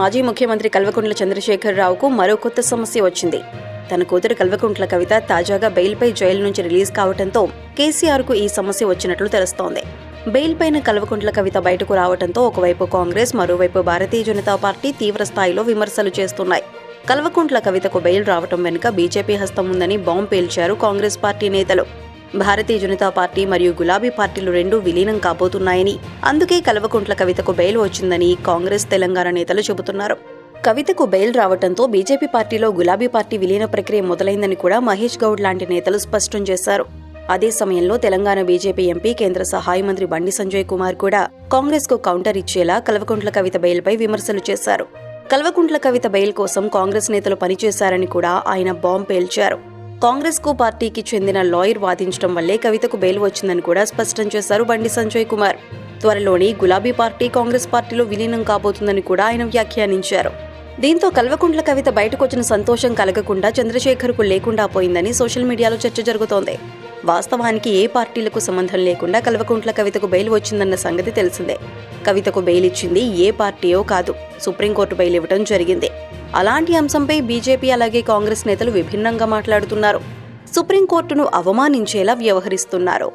మాజీ ముఖ్యమంత్రి కల్వకుంట్ల చంద్రశేఖరరావుకు మరో కొత్త సమస్య వచ్చింది. తన కూతురు కల్వకుంట్ల కవిత తాజాగా బెయిల్పై జైలు నుంచి రిలీజ్ కావడంతో కేసీఆర్కు ఈ సమస్య వచ్చినట్లు తెలుస్తోంది. బెయిల్ పైన కల్వకుంట్ల కవిత బయటకు రావడంతో ఒకవైపు కాంగ్రెస్ మరోవైపు భారతీయ జనతా పార్టీ తీవ్ర స్థాయిలో విమర్శలు చేస్తున్నాయి. కల్వకుంట్ల కవితకు బెయిల్ రావటం వెనుక బీజేపీ హస్తం ఉందని బాంబు పేల్చారు కాంగ్రెస్ పార్టీ నేతలు. భారతీయ జనతా పార్టీ మరియు గులాబీ పార్టీలు రెండూ విలీనం కాబోతున్నాయని అందుకే కల్వకుంట్ల కవితకు బెయిల్ వచ్చిందని కాంగ్రెస్ తెలంగాణ నేతలు చెబుతున్నారు. కవితకు బెయిల్ రావడంతో బీజేపీ పార్టీలో గులాబీ పార్టీ విలీన ప్రక్రియ మొదలైందని కూడా మహేష్ గౌడ్ లాంటి నేతలు స్పష్టం చేశారు. అదే సమయంలో తెలంగాణ బీజేపీ ఎంపీ కేంద్ర సహాయ మంత్రి బండి సంజయ్ కుమార్ కూడా కాంగ్రెస్కు కౌంటర్ ఇచ్చేలా కల్వకుంట్ల కవిత బెయిల్పై విమర్శలు చేశారు. కల్వకుంట్ల కవిత బెయిల్ కోసం కాంగ్రెస్ నేతలు పనిచేశారని కూడా ఆయన బాంబు పేల్చారు. కాంగ్రెస్కు పార్టీకి చెందిన లాయర్ వాదించడం వల్లే కవితకు బెయిల్ వచ్చిందని కూడా స్పష్టం చేశారు బండి సంజయ్ కుమార్. త్వరలోని గులాబీ పార్టీ కాంగ్రెస్ పార్టీలో విలీనం కాబోతుందని కూడా ఆయన వ్యాఖ్యానించారు. దీంతో కల్వకుంట్ల కవిత బయటకొచ్చిన సంతోషం కలగకుండా చంద్రశేఖర్కు లేకుండా పోయిందని సోషల్ మీడియాలో చర్చ జరుగుతోంది. వాస్తవానికి ఏ పార్టీలకు సంబంధం లేకుండా కల్వకుంట్ల కవితకు బెయిల్ వచ్చిందన్న సంగతి తెలిసిందే. కవితకు బెయిల్ ఇచ్చింది ఏ పార్టీయో కాదు. సుప్రీంకోర్టు బెయిల్ ఇవ్వడం జరిగింది. అలాంటి అంశంపై బీజేపీ అలాగే కాంగ్రెస్ నేతలు విభిన్నంగా మాట్లాడుతున్నారు. సుప్రీంకోర్టును అవమానించేలా వ్యవహరిస్తున్నారు.